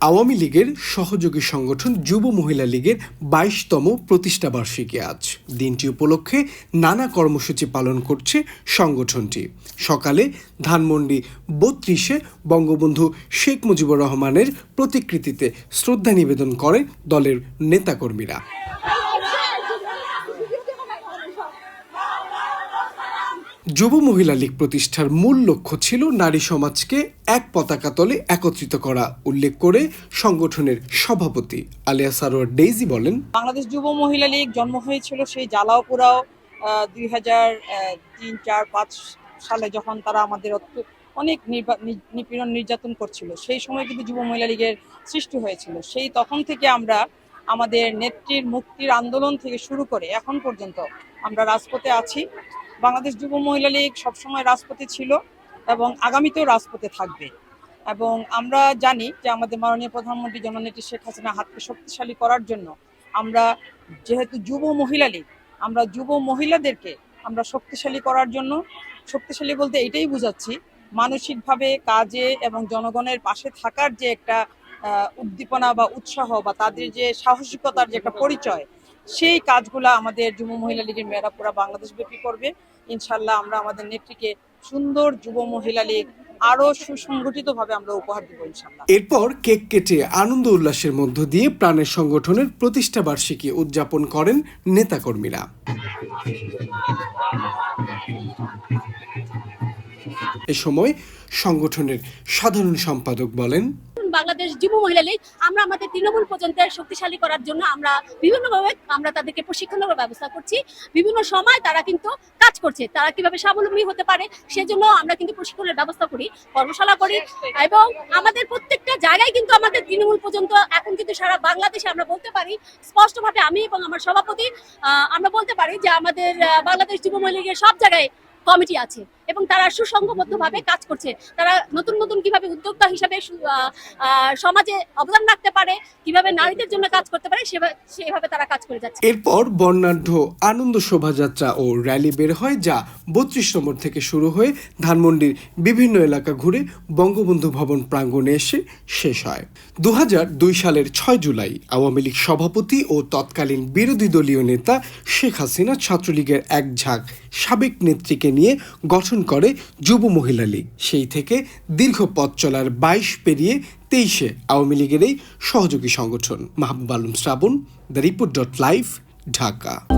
আওয়ামী লীগের সহযোগী সংগঠন যুব মহিলা লীগের বাইশতম প্রতিষ্ঠা বার্ষিকী আজ। দিনটি উপলক্ষে নানা কর্মসূচি পালন করছে সংগঠনটি। সকালে ধানমন্ডি বত্রিশে বঙ্গবন্ধু শেখ মুজিবুর রহমানের প্রতিকৃতিতে শ্রদ্ধা নিবেদন করে দলের নেতাকর্মীরা। যুব মহিলা লীগ প্রতিষ্ঠার মূল লক্ষ্য ছিল নারী সমাজকে এক পতাকা তলে একত্রিত করা, উল্লেখ করে সংগঠনের সভাপতি আলিয়া সারোয়ার ডেইজি বলেন। বাংলাদেশ যুব মহিলা লীগ জন্ম হয়েছিল সেই জ্বালাও পোড়াও দুই হাজার তিন, চার, পাঁচ সালে যখন তারা আমাদের অনেক নিপীড়ন নির্যাতন করছিল, সেই সময় কিন্তু যুব মহিলা লীগের সৃষ্টি হয়েছিল। সেই তখন থেকে আমরা আমাদের নেত্রীর মুক্তির আন্দোলন থেকে শুরু করে এখন পর্যন্ত আমরা রাজপথে আছি। বাংলাদেশ যুব মহিলা লীগ সবসময় রাজপথে ছিল এবং আগামীতেও রাজপথে থাকবে। এবং আমরা জানি যে আমাদের মাননীয় প্রধানমন্ত্রী জননেত্রী শেখ হাসিনা হাতকে শক্তিশালী করার জন্য আমরা যেহেতু যুব মহিলা লীগ, আমরা যুব মহিলাদেরকে আমরা শক্তিশালী করার জন্য, শক্তিশালী বলতে এটাই বুঝাচ্ছি, মানসিকভাবে, কাজে এবং জনগণের পাশে থাকার যে একটা উদ্দীপনা বা উৎসাহ বা তাদের যে সাহসিকতার যে একটা পরিচয় সেই কাজগুলো আমাদের যুব মহিলা লীগের মেয়েরা পুরা বাংলাদেশ ব্যাপী করবে। ইনশাল্লাহ আমরা আমাদের নেত্রীকে সুন্দর যুব মহিলা লীগ আরও সুসংগঠিতভাবে আমরা উপহার দেবো ইনশাল্লাহ এরপর কেক কেটে আনন্দ উল্লাসের মধ্য দিয়ে প্রাণের সংগঠনের প্রতিষ্ঠা বার্ষিকী উদযাপন করেন নেতাকর্মীরা। এ সময় সংগঠনের সাধারণ সম্পাদক বলেন বাংলাদেশ যুব মহিলা লীগ, আমরা আমাদের তৃণমূল পর্যন্ত শক্তিশালী করার জন্য আমরা বিভিন্নভাবে আমরা তাদেরকে প্রশিক্ষণের ব্যবস্থা করছি। বিভিন্ন সময় তারা কিন্তু কাজ করছে, তারা কীভাবে স্বাবলম্বী হতে পারে সেজন্য আমরা কিন্তু প্রশিক্ষণের ব্যবস্থা করি, কর্মশালা করি এবং আমাদের প্রত্যেকটা জায়গায় কিন্তু আমাদের তৃণমূল পর্যন্ত এখন কিন্তু সারা বাংলাদেশে আমরা বলতে পারি, স্পষ্টভাবে আমি এবং আমার সভাপতি আমরা বলতে পারি যে আমাদের বাংলাদেশ যুব মহিলা লীগের সব জায়গায় কমিটি আছে। এবং তারা সুসংঘবদ্ধভাবে কাজ করছে। তারা নতুন নতুন কীভাবে উদ্যোক্তা হিসাবে সমাজে অবদান রাখতে পারে, কীভাবে নারীদের জন্য কাজ করতে পারে সেভাবে তারা কাজ করে যাচ্ছে। এরপর বর্ণাঢ্য আনন্দ শোভাযাত্রা ও র্যালি বের হয়, যা বত্রিশ নম্বর থেকে শুরু হয়ে ধানমন্ডির বিভিন্ন এলাকা ঘুরে বঙ্গবন্ধু ভবন প্রাঙ্গণে এসে শেষ হয়। দু দুই সালের ছয় জুলাই আওয়ামী লীগ সভাপতি ও তৎকালীন বিরোধী দলীয় নেতা শেখ হাসিনা ছাত্রলীগের এক ঝাঁক সাবেক নেত্রীকে নিয়ে গঠন করে যুব মহিলা লীগ। সেই থেকে দীর্ঘ পথ চলার বাইশ পেরিয়ে তেইশে আওয়ামী লীগের এই সহযোগী সংগঠন। Mahbub Alam Shrabon, the Report dot live, Dhaka.